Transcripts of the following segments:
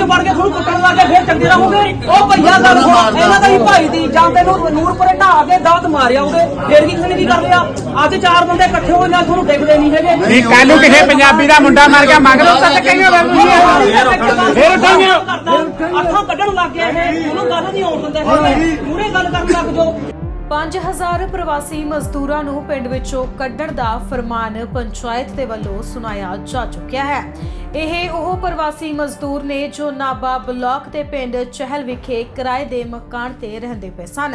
'ਚ ਵੜ ਕੇ ਤੁਹਾਨੂੰ ਕੁੱਟਣ ਲੱਗੇ ਫਿਰ ਚੰਗੇ ਰਹੋਗੇ? ਉਹ ਭਈਆ ਸੁਣ ਇਹਨਾਂ ਦਾ ਹੀ ਭਾਈ ਦੀ ਜਾਂ ਤੈਨੂੰ ਨੂਰਪੁਰੇ ਢਾਹ ਕੇ ਦਾਤ ਮਾਰਿਆ ਉਹਦੇ ਫਿਰ ਕੀ ਕਿਸੇ ਨੇ ਕੀ ਕਰ ਲਿਆ। ਅੱਜ ਚਾਰ ਬੰਦੇ ਇਕੱਠੇ ਹੋਏ ਨਾ ਤੁਹਾਨੂੰ ਦਿਖਦੇ ਨਹੀਂ ਹੈਗੇ। ਨਹੀਂ ਕੱਲ ਨੂੰ ਕਿਸੇ ਪੰਜਾਬੀ ਦਾ ਮੁੰਡਾ ਮਰ ਗਿਆ ਮੰਗ ਲਓ ਤਾਂ ਕਹੀਏ ਫਿਰ ਉਠਾਂਗੇ ਅੱਖਾਂ ਕੱਢਣ ਲੱਗ ਗਿਆ ਇਹ ਉਹਨੂੰ ਗੱਲ ਨਹੀਂ ਆਉਣ ਦਿੰਦੇ ਹੈਗੇ। ਮੂਰੇ ਗੱਲ ਕਰਨ ਲੱਗ ਜਾਓ। 5000 ਪ੍ਰਵਾਸੀ ਮਜ਼ਦੂਰਾਂ ਨੂੰ ਪਿੰਡ ਵਿੱਚੋਂ ਕੱਢਣ ਦਾ ਫਰਮਾਨ ਪੰਚਾਇਤ ਦੇ ਵੱਲੋਂ ਸੁਣਾਇਆ ਜਾ ਚੁੱਕਿਆ ਹੈ। ਇਹ ਉਹ ਪ੍ਰਵਾਸੀ ਮਜ਼ਦੂਰ ਨੇ ਜੋ ਨਾਬਾ ਬਲਾਕ ਦੇ ਪਿੰਡ ਚਹਿਲ ਵਿਖੇ ਕਿਰਾਏ ਦੇ ਮਕਾਨ ਤੇ ਰਹਿੰਦੇ ਪਏ ਸਨ।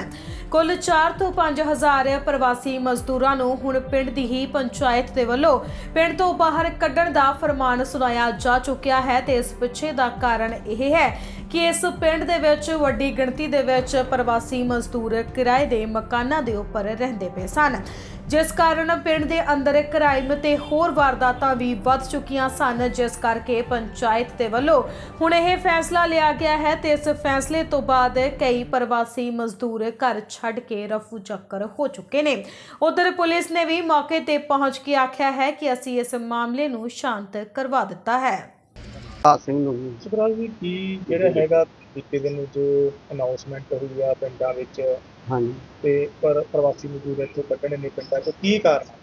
ਕੁੱਲ 4 ਤੋਂ 5000 ਪ੍ਰਵਾਸੀ ਮਜ਼ਦੂਰਾਂ ਨੂੰ ਹੁਣ ਪਿੰਡ ਦੀ ਹੀ ਪੰਚਾਇਤ ਦੇ ਵੱਲੋਂ ਪਿੰਡ ਤੋਂ ਬਾਹਰ ਕੱਢਣ ਦਾ ਫਰਮਾਨ ਸੁਣਾਇਆ ਜਾ ਚੁੱਕਿਆ ਹੈ ਤੇ ਇਸ ਪਿੱਛੇ ਦਾ ਕਾਰਨ ਇਹ ਹੈ ਕਿ ਇਸ ਪਿੰਡ ਦੇ ਵਿੱਚ ਵੱਡੀ ਗਿਣਤੀ ਦੇ ਵਿੱਚ ਪ੍ਰਵਾਸੀ ਮਜ਼ਦੂਰ ਕਿਰਾਏ ਦੇ ਮਕਾਨਾਂ ਦੇ ਉੱਪਰ ਰਹਿੰਦੇ ਪਏ ਸਨ। ਜਿਸ ਕਾਰਨ ਪਿੰਡ ਦੇ ਅੰਦਰ ਕ੍ਰਾਈਮ ਤੇ ਹੋਰ ਵਾਰਦਾਤਾਂ ਵੀ ਵੱਧ ਚੁੱਕੀਆਂ ਸਨ ਜਿਸ ਕਰਕੇ ਪੰਚਾਇਤ ਦੇ ਵੱਲੋਂ ਹੁਣ ਇਹ ਫੈਸਲਾ ਲਿਆ ਗਿਆ ਹੈ ਤੇ ਇਸ ਫੈਸਲੇ ਤੋਂ ਬਾਅਦ ਕਈ ਪ੍ਰਵਾਸੀ ਮਜ਼ਦੂਰ ਘਰ ਛੱਡ ਕੇ ਰਫੂ ਚੱਕਰ ਹੋ ਚੁੱਕੇ ਨੇ ਉਧਰ ਪੁਲਿਸ ਨੇ ਵੀ ਮੌਕੇ ਤੇ ਪਹੁੰਚ ਕੇ ਆਖਿਆ ਹੈ ਕਿ ਅਸੀਂ ਇਸ ਮਾਮਲੇ ਨੂੰ ਸ਼ਾਂਤ ਕਰਵਾ ਦਿੱਤਾ ਹੈ ਆ ਸਿੰਘ ਨੂੰ ਵੀ। ਸੁਖਰਾਜ ਜੀ ਕੀ ਜਿਹੜਾ ਹੈਗਾ ਬੀਤੇ ਦਿਨ ਜੋ ਅਨਾਉਂਸਮੈਂਟ ਹੋਈ ਆ ਪਿੰਡਾਂ ਵਿੱਚ। ਹਾਂਜੀ। ਤੇ ਪਰ ਪ੍ਰਵਾਸੀ ਮਜ਼ਦੂਰ ਇੱਥੋਂ ਕੱਢਣੇ ਨੇ ਪਿੰਡਾਂ 'ਚ। ਕੀ ਕਾਰਨ ਆ?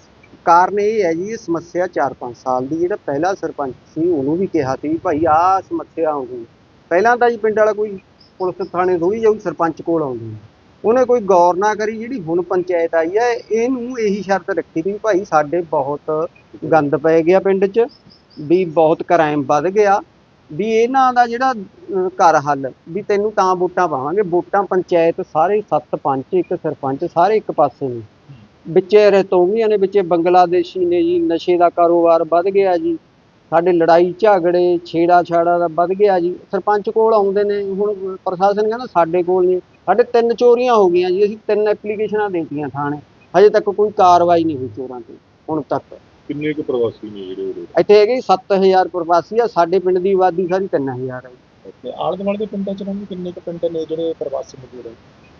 ਕਾਰਨ ਇਹ ਹੈ ਜੀ ਇਹ ਸਮੱਸਿਆ 4-5 ਸਾਲ ਦੀ ਜਿਹੜਾ ਪਹਿਲਾ ਸਰਪੰਚ ਸੀ ਉਹਨੂੰ ਵੀ ਕਿਹਾ ਸੀ ਵੀ ਭਾਈ ਆਹ ਸਮੱਸਿਆ ਆਉਂਦੀ ਪਹਿਲਾਂ ਤਾਂ ਜੀ ਪਿੰਡ ਵਾਲਾ ਕੋਈ ਪੁਲਿਸ ਥਾਣੇ ਥੋੜੀ ਜਾਊ ਸਰਪੰਚ ਕੋਲ ਆਉਂਦੀ ਉਹਨੇ ਕੋਈ ਗੌਰ ਨਾ ਕਰੀ ਜਿਹੜੀ ਹੁਣ ਪੰਚਾਇਤ ਆਈ ਹੈ ਇਹਨੂੰ ਇਹੀ ਸ਼ਰਤ ਰੱਖੀ ਸੀ ਵੀ ਭਾਈ ਸਾਡੇ ਬਹੁਤ ਗੰਦ ਪੈ ਗਿਆ ਪਿੰਡ 'ਚ ਵੀ ਬਹੁਤ ਕ੍ਰਾਈਮ ਵੱਧ ਗਿਆ। ਵੀ ਇਹਨਾਂ ਦਾ ਜਿਹੜਾ ਘਰ ਹੱਲ, ਵੀ ਤੈਨੂੰ ਤਾਂ ਵੋਟਾਂ ਪਾਵਾਂਗੇ, ਵੋਟਾਂ ਪੰਚਾਇਤ ਸਾਰੇ ਸੱਤ ਪੰਚ ਇੱਕ ਸਰਪੰਚ ਸਾਰੇ ਇੱਕ ਪਾਸੇ ਨੇ। ਵਿੱਚੇ ਰਤੋਂਗੀਆਂ ਨੇ, ਵਿੱਚੇ ਬੰਗਲਾਦੇਸ਼ੀ ਨੇ ਜੀ, ਨਸ਼ੇ ਦਾ ਕਾਰੋਬਾਰ ਵੱਧ ਗਿਆ ਜੀ। ਸਾਡੇ ਲੜਾਈ ਝਗੜੇ, ਛੇੜਾ ਛਾੜਾ ਦਾ ਵੱਧ ਗਿਆ ਜੀ। ਸਰਪੰਚ ਕੋਲ ਆਉਂਦੇ ਨੇ, ਹੁਣ ਪ੍ਰਸ਼ਾਸਨ ਕਹਿੰਦਾ ਸਾਡੇ ਕੋਲ ਨਹੀਂ। ਸਾਡੇ ਤਿੰਨ ਚੋਰੀਆਂ ਹੋ ਗਈਆਂ ਜੀ, ਅਸੀਂ ਤਿੰਨ ਐਪਲੀਕੇਸ਼ਨਾਂ ਦੇਤੀਆਂ ਥਾਣੇ। ਹਜੇ ਤੱਕ ਕੋਈ ਕਾਰਵਾਈ ਨਹੀਂ ਹੋਈ ਚੋਰਾਂ ਤੇ, ਹੁਣ ਤੱਕ। ਕਿੰਨੇ ਕੁ ਪ੍ਰਵਾਸੀ ਨੇ ਜਿਹੜੇ ਉਰੇ? ਇੱਥੇ ਹੈਗੇ 7000 ਪ੍ਰਵਾਸੀ ਆ ਸਾਡੇ ਪਿੰਡ ਦੀ ਆਬਾਦੀ ਸਾਰੀ 3000 ਹੈ। ਤੇ ਆਲੇ ਦੁਆਲੇ ਦੇ ਪਿੰਡਾਂ 'ਚ ਰਹਿੰਦੇ ਕਿੰਨੇ ਕੁ ਪਿੰਡ ਨੇ ਜਿਹੜੇ ਪ੍ਰਵਾਸੀ ਮਜ਼ਦੂਰ ਹੈ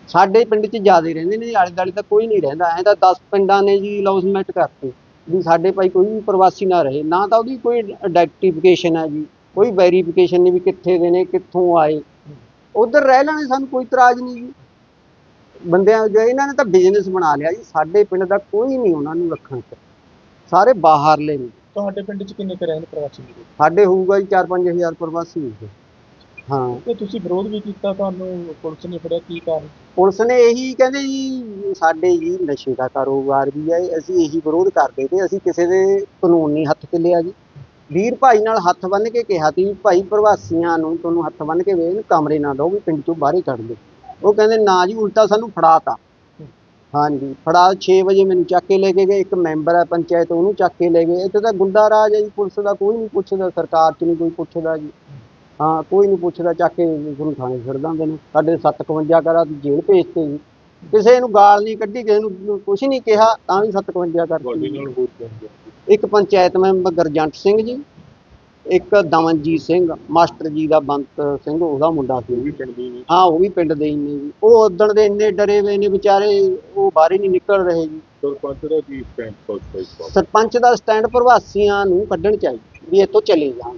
ਸਾਡੇ ਪਿੰਡ 'ਚ ਜ਼ਿਆਦਾ ਰਹਿੰਦੇ ਨੇ ਆਲੇ ਦੁਆਲੇ ਤਾਂ ਕੋਈ ਨਹੀਂ ਰਹਿੰਦਾ। ਐਂ ਤਾਂ 10 ਪਿੰਡਾਂ ਨੇ ਜੀ ਲੌਸਮੈਂਟ ਕਰਤੇ ਵੀ ਸਾਡੇ ਭਾਈ ਕੋਈ ਵੀ ਪ੍ਰਵਾਸੀ ਨਾ ਰਹੇ। ਨਾ ਤਾਂ ਉਹਦੀ ਕੋਈ ਆਈਡੈਂਟੀਫਿਕੇਸ਼ਨ ਹੈ ਜੀ ਕੋਈ ਵੈਰੀਫਿਕੇਸ਼ਨ ਨਹੀਂ ਵੀ ਕਿੱਥੇ ਦੇ ਨੇ ਕਿੱਥੋਂ ਆਏ। ਉਧਰ ਰਹਿ ਲੈਣੇ ਸਾਨੂੰ ਕੋਈ ਇਤਰਾਜ਼ ਨਹੀਂ ਜੀ। ਬੰਦਿਆਂ ਜੇ ਇਹਨਾਂ ਨੇ ਤਾਂ ਬਿਜ਼ਨਸ ਬਣਾ ਲਿਆ ਜੀ ਸਾਡੇ ਪਿੰਡ ਦਾ ਕੋਈ ਨਹੀਂ ਉਹਨਾਂ ਨੂੰ ਰੱਖਣ ਚ। ਸਾਰੇ ਬਾਹਰਲੇ ਨੇ। ਤੁਹਾਡੇ ਪਿੰਡ 'ਚ ਕਿੰਨੇ ਕੁ ਰਹਿੰਦੇ ਪ੍ਰਵਾਸੀ ਮਜ਼ਦੂਰ ਸਾਡੇ ਹੋਊਗਾ ਜੀ 4-5000 ਪ੍ਰਵਾਸੀ ਹੋਊਗੇ। ਹਾਂ। ਤੇ ਤੁਸੀਂ ਵਿਰੋਧ ਵੀ ਕੀਤਾ ਤੁਹਾਨੂੰ ਪੁਲਿਸ ਨੇ ਫੜਿਆ ਕੀ ਕਾਰਨ? ਪੁਲਿਸ ਨੇ ਇਹੀ ਕਹਿੰਦੇ ਜੀ ਸਾਡੇ ਜੀ ਨਸ਼ੇ ਦਾ ਕਾਰੋਬਾਰ ਵੀ ਹੈ ਅਸੀਂ ਇਹੀ ਵਿਰੋਧ ਕਰਦੇ ਤੇ ਅਸੀਂ ਕਿਸੇ ਦੇ ਕਾਨੂੰਨ ਨਹੀਂ ਹੱਥ ਤੇ ਲਿਆ ਜੀ। ਵੀਰ ਭਾਈ ਨਾਲ ਹੱਥ ਬੰਨ੍ਹ ਕੇ ਕਿਹਾ ਸੀ ਵੀ ਭਾਈ ਪ੍ਰਵਾਸੀਆਂ ਨੂੰ ਤੁਹਾਨੂੰ ਹੱਥ ਬੰਨ੍ਹ ਕੇ ਵੇਨ ਕਮਰੇ ਨਾ ਦਿਓ ਵੀ ਪਿੰਡ ਚੋਂ ਬਾਹਰ ਹੀ ਕੱਢ ਦਿਓ ਉਹ ਕਹਿੰਦੇ ਨਾ ਜੀ ਉਲਟਾ ਸਾਨੂੰ ਫੜਾਤਾ। ਹਾਂਜੀ ਫੜਾ 6 ਵਜੇ ਮੈਨੂੰ ਚੱਕ ਕੇ ਲੈ ਕੇ ਗਏ ਇੱਕ ਮੈਂਬਰ ਹੈ ਪੰਚਾਇਤ ਉਹਨੂੰ ਚੱਕ ਕੇ ਲੈ ਗਏ। ਇੱਥੇ ਤਾਂ ਗੁੰਡਾ ਰਾਜ ਹੈ ਜੀ ਪੁਲਿਸ ਦਾ ਕੋਈ ਨਹੀਂ ਪੁੱਛਦਾ ਸਰਕਾਰ 'ਚ ਨਹੀਂ ਕੋਈ ਪੁੱਛਦਾ ਜੀ। ਹਾਂ ਕੋਈ ਨਹੀਂ ਪੁੱਛਦਾ ਚੱਕ ਕੇ ਗੁਰੂ ਥਾਣੇ ਛੱਡ ਦਿੰਦੇ ਨੇ। ਸਾਡੇ 751 ਕਰਾ ਜੇਲ੍ਹ ਭੇਜਤੇ ਜੀ। ਕਿਸੇ ਨੂੰ ਗਾਲ ਨਹੀਂ ਕੱਢੀ ਕਿਸੇ ਨੂੰ ਕੁਝ ਨਹੀਂ ਕਿਹਾ ਤਾਂ ਵੀ 751 ਤੁਹਾਡੇ ਕਰਤੀ ਇੱਕ ਪੰਚਾਇਤ ਮੈਂਬਰ ਗਰਜੰਟ ਸਿੰਘ ਜੀ ਇੱਕ ਦਮਨਜੀਤ ਸਿੰਘ ਮਾਸਟਰ ਜੀ ਦਾ ਬੰਤ ਸਿੰਘ ਉਹਦਾ ਮੁੰਡਾ ਸੀ। ਵੀ ਪਿੰਡ ਦੇ ਨੇ। ਹਾਂ ਉਹ ਵੀ ਪਿੰਡ ਦੇ ਹੀ ਨੇ ਜੀ। ਉਹ ਉਦਣ ਦੇ ਇੰਨੇ ਡਰੇ ਹੋਏ ਨੇ ਵਿਚਾਰੇ ਉਹ ਬਾਹਰ ਹੀ ਨਹੀਂ ਨਿਕਲ ਰਹੇ ਜੀ। ਸਰਪੰਚ ਦਾ ਕੀ ਸਟੈਂਡ ਸਰਪੰਚ ਦਾ ਸਟੈਂਡ ਪ੍ਰਵਾਸੀਆਂ ਨੂੰ ਕੱਢਣ ਚਾਹੀਦਾ ਵੀ ਇੱਥੋਂ ਚਲੇ ਜਾਣ।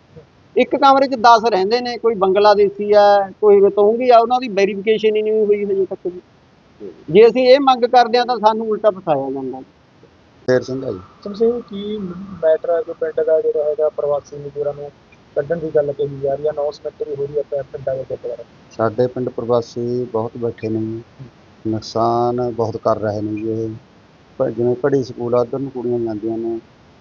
ਇੱਕ ਕਮਰੇ 'ਚ 10 ਰਹਿੰਦੇ ਨੇ ਕੋਈ ਬੰਗਲਾਦੇਸ਼ੀ ਆ ਕੋਈ ਰਤੋਂਗੀ ਆ ਉਹਨਾਂ ਦੀ ਵੈਰੀਫਿਕੇਸ਼ਨ ਹੀ ਨਹੀਂ ਹੋਈ ਹਜੇ ਤੱਕ ਜੀ। ਜੇ ਅਸੀਂ ਇਹ ਮੰਗ ਕਰਦੇ ਆ ਤਾਂ ਸਾਨੂੰ ਉਲਟਾ ਫਸਾਇਆ ਜਾਂਦਾ ਫੇਰ ਸਿੰਘ ਜੀ ਸਮਝੇ ਕੀ ਮੈਟਰ ਹੈ ਜੋ ਪਿੰਡ ਦਾ ਜਿਹੜਾ ਹੈਗਾ ਪ੍ਰਵਾਸੀ ਮਜ਼ਦੂਰਾਂ ਨੂੰ ਕੱਢਣ ਦੀ ਗੱਲ ਕਹੀ ਜਾ ਰਹੀ ਹੈ? ਅਨਾਉਂਸਮੈਂਟ ਵੀ ਹੋ ਰਹੀ ਹੈ ਪਿੰ- ਪਿੰਡਾਂ ਦੇ ਗੁਰਦੁਆਰਾ ਸਾਡੇ ਪਿੰਡ ਪ੍ਰਵਾਸੀ ਬਹੁਤ ਬੈਠੇ ਨੇ ਜੀ। ਨੁਕਸਾਨ ਬਹੁਤ ਕਰ ਰਹੇ ਨੇ ਜੀ ਇਹ। ਜਿਵੇਂ ਪੜ੍ਹੀ ਸਕੂਲ ਆ ਉੱਧਰ ਨੂੰ ਕੁੜੀਆਂ ਜਾਂਦੀਆਂ ਨੇ।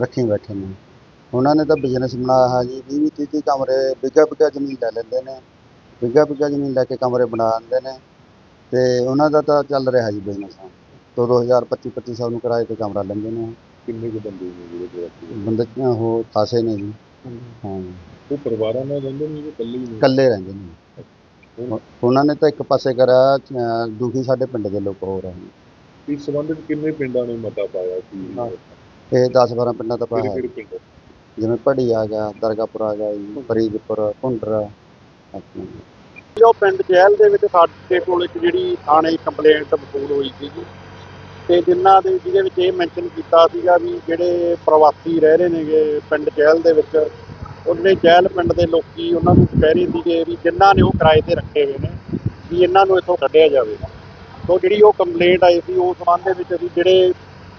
ਰੱਖੀ ਬੈਠੇ ਨੇ। ਉਹਨਾਂ ਨੇ ਤਾਂ ਬਿਜ਼ਨਸ ਬਣਾਇਆ ਹੈ ਜੀ 20 30 30 ਕਮਰੇ ਬਿੱਗਾ ਬਿੱਗਾ ਜ਼ਮੀਨ ਲੈ ਲੈਂਦੇ ਨੇ। ਬਿੱਗਾ ਬਿੱਗਾ ਜ਼ਮੀਨ ਲੈ ਕੇ ਕਮਰੇ ਬਣਾ ਦਿੰਦੇ ਨੇ। ਤੇ ਉਹਨਾਂ ਦਾ ਤਾਂ ਚੱਲ ਰਿਹਾ ਜੀ ਬਿਜ਼ਨਸ ਦੋ ਹਜ਼ਾਰ 25 2500 ਨੂੰ ਕਿਰਾਏ ਤੇ ਕਮਰਾ ਲੈਂਦੇ ਨੇ। ਕਿੰਨੇ ਕੁ ਬੰਦੇ ਨੇ ਜਿਹੜੇ? ਬੰਦੇ ਉਹ ਖਾਸੇ ਨੇ ਜੀ। ਹਾਂ। ਉਹ ਪਰਿਵਾਰਾਂ ਨਾਲ ਰਹਿੰਦੇ ਨੇ ਜਾਂ ਇਕੱਲੇ ਨੇ? ਇਕੱਲੇ ਰਹਿੰਦੇ ਨੇ। ਉਹ- ਉਹਨਾਂ ਨੇ ਤਾਂ ਇੱਕ ਪਾਸੇ ਕਰਿਆ ਦੁਖੀ ਸਾਡੇ ਪਿੰਡ ਦੇ ਲੋਕ ਹੋ ਰਹੇ ਨੇ ਇਸ ਸੰਬੰਧ ਵਿੱਚ ਕਿੰਨੇ ਪਿੰਡਾਂ ਨੇ ਮਤਾ ਪਾਇਆ ਸੀ। ਇਹ 10 12 ਪਿੰਡਾਂ ਦਾ ਪਾਇਆ ਕਿਹੜੇ ਪਿੰਡ? ਜਿਵੇਂ ਪੜੀ ਆ ਗਿਆ ਦਰਗਾਪੁਰ ਆ ਗਿਆ ਜੀ ਫਰੀਦਪੁਰ ਭੁੰਡਰ ਆਪਣਾ ਜੋ ਪਿੰਡ ਜਹਿਲ ਦੇ ਵਿੱਚ ਸਾਡੇ ਕੋਲ ਇੱਕ ਜਿਹੜੀ ਥਾਣੇ ਕੰਪਲੇਂਟ ਵਸੂਲ ਹੋਈ ਸੀਗੀ ਤੇ ਜਿਨ੍ਹਾਂ ਦੇ ਜਿਹਦੇ ਵਿੱਚ ਇਹ ਮੈਂਸ਼ਨ ਕੀਤਾ ਸੀਗਾ ਵੀ ਜਿਹੜੇ ਪ੍ਰਵਾਸੀ ਰਹਿ ਰਹੇ ਨੇਗੇ ਪਿੰਡ ਜਹਿਲ ਦੇ ਵਿੱਚ ਉਹਨੇ ਜਹਿਲ ਪਿੰਡ ਦੇ ਲੋਕੀ ਉਹਨਾਂ ਨੂੰ ਕਹਿ ਰਹੇ ਸੀਗੇ ਵੀ ਜਿਨ੍ਹਾਂ ਨੇ ਉਹ ਕਿਰਾਏ ਤੇ ਰੱਖੇ ਹੋਏ ਨੇ ਵੀ ਇਹਨਾਂ ਨੂੰ ਇੱਥੋਂ ਕੱਢਿਆ ਜਾਵੇ। ਸੋ ਜਿਹੜੀ ਉਹ ਕੰਪਲੇਂਟ ਆਈ ਸੀ ਉਸ ਸੰਬੰਧ ਦੇ ਵਿੱਚ ਅਸੀਂ ਜਿਹੜੇ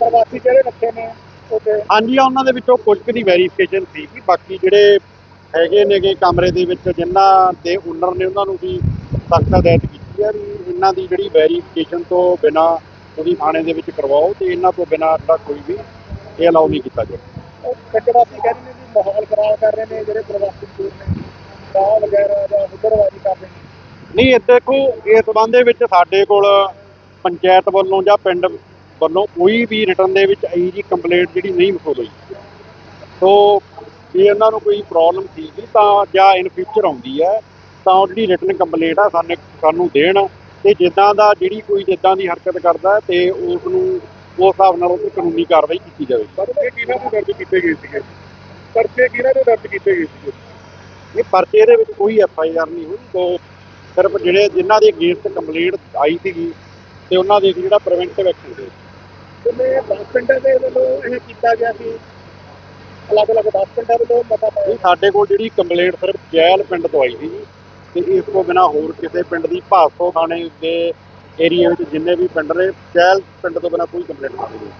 ਪ੍ਰਵਾਸੀ ਜਿਹੜੇ ਰੱਖੇ ਨੇ ਹਾਂਜੀ ਉਹਨਾਂ ਦੇ ਵਿੱਚੋਂ ਕੁਝ ਕੁ ਦੀ ਵੈਰੀਫਿਕੇਸ਼ਨ ਸੀ ਕਿ ਬਾਕੀ ਜਿਹੜੇ ਹੈਗੇ ਨੇਗੇ ਕਮਰੇ ਦੇ ਵਿੱਚ ਜਿਨ੍ਹਾਂ ਦੇ ਓਨਰ ਨੇ ਉਹਨਾਂ ਨੂੰ ਵੀ ਸਖਤ ਹਦਾਇਤ ਕੀਤੀ ਹੈ ਵੀ ਇਹਨਾਂ ਦੀ ਜਿਹੜੀ ਵੈਰੀਫਿਕੇਸ਼ਨ ਤੋਂ ਬਿਨਾ ਤੁਸੀਂ ਥਾਣੇ ਦੇ ਵਿੱਚ ਕਰਵਾਓ ਤੇ ਇਹਨਾਂ ਤੋਂ ਬਿਨਾ ਜਿਹੜਾ ਕੋਈ ਵੀ ਇਹ ਅਲਾਉ ਨਹੀਂ ਕੀਤਾ ਜਾਵੇ ਕੱਟਵਾਸੀ ਕਹਿੰਦੇ ਨੇ ਵੀ ਮਾਹੌਲ ਖਰਾਬ ਕਰ ਰਹੇ ਨੇ ਜਿਹੜੇ ਪ੍ਰਵਾਸੀ ਨੇ। ਸ਼ਰਾਬ ਵਗੈਰਾ ਜਾਂ ਹੁਦਰਵਾਜੀ ਕਰ ਰਹੇ ਨੇ। ਨਹੀਂ ਇਹ ਦੇਖੋ ਇਸ ਸੰਬੰਧ ਦੇ ਵਿੱਚ ਸਾਡੇ ਕੋਲ ਪੰਚਾਇਤ ਵੱਲੋਂ ਜਾਂ ਪਿੰਡ ਵੱਲੋਂ ਕੋਈ ਵੀ ਰਿਟਰਨ ਦੇ ਵਿੱਚ ਇਹੀ ਜੀ ਕੰਪਲੇਂਟ ਜਿਹੜੀ ਨਹੀਂ ਵਸੂਲ ਹੋਈ ਸੋ ਜੇ ਇਹਨਾਂ ਨੂੰ ਕੋਈ ਪ੍ਰੋਬਲਮ ਸੀਗੀ ਤਾਂ ਜਾਂ ਇਨ ਫਿਊਚਰ ਆਉਂਦੀ ਹੈ ਤਾਂ ਉਹ ਜਿਹੜੀ ਰਿਟਰਨ ਕੰਪਲੇਂਟ ਆ ਸਾਨੂੰ ਸਾਨੂੰ ਦੇਣ ਤੇ ਜਿੱਦਾਂ ਦਾ ਜਿਹੜੀ ਕੋਈ ਜਿੱਦਾਂ ਦੀ ਹਰਕਤ ਕਰਦਾ ਹੈ ਤੇ ਉਸ ਨੂੰ ਉਸ ਹਿਸਾਬ ਨਾਲ ਉਹ ਕਾਨੂੰਨੀ ਕਾਰਵਾਈ ਕੀਤੀ ਜਾਵੇ ਪਰ ਇਹ ਕਿਹਨਾਂ ਤੋਂ ਦਰਜ ਕੀਤੇ ਗਏ ਸੀਗੇ? ਪਰਚੇ ਕਿਹਨਾਂ ਤੋਂ ਦਰਜ ਕੀਤੇ ਗਏ ਸੀਗੇ? ਇਹ ਪਰਚੇ ਦੇ ਵਿੱਚ ਕੋਈ ਐਫ ਆਈ ਆਰ ਨਹੀਂ ਹੋਈ ਤੋਂ ਸਿਰਫ ਜਿਹੜੇ ਜਿਨ੍ਹਾਂ ਦੇ ਅਗੇਂਸਟ ਕੰਪਲੇਂਟ ਆਈ ਸੀਗੀ ਤੇ ਉਹਨਾਂ ਦੇ ਜਿਹੜਾ ਪ੍ਰੀਵੈਂਟਿਵ ਐਕਸ਼ਨ ਦੇ ਜਿਵੇਂ 10 ਪਿੰਡਾਂ ਦੇ ਵੱਲੋਂ ਇਹ ਕੀਤਾ ਗਿਆ ਸੀ। ਅਲੱਗ-ਅਲੱਗ ਦਸ ਪਿੰਡਾਂ ਵੱਲੋਂ ਪਤਾ ਪਾਇਆ ਨਹੀਂ, ਸਾਡੇ ਕੋਲ ਜਿਹੜੀ ਕੰਪਲੇਂਟ ਸਿਰਫ ਜੈਲ ਪਿੰਡ ਤੋਂ ਆਈ ਸੀ ਜੀ। ਤੇ ਇਸ ਤੋਂ ਬਿਨਾ ਹੋਰ ਕਿਸੇ ਪਿੰਡ ਦੀ ਭਾਸੋ ਥਾਣੇ ਦੇ ਏਰੀਆ ਵਿੱਚ ਜਿੰਨੇ ਵੀ ਪਿੰਡ ਨੇ, ਜੈਲ ਪਿੰਡ ਤੋਂ ਬਿਨਾ ਕੋਈ ਕੰਪਲੇਂਟ ਨਹੀਂ ਆਈ।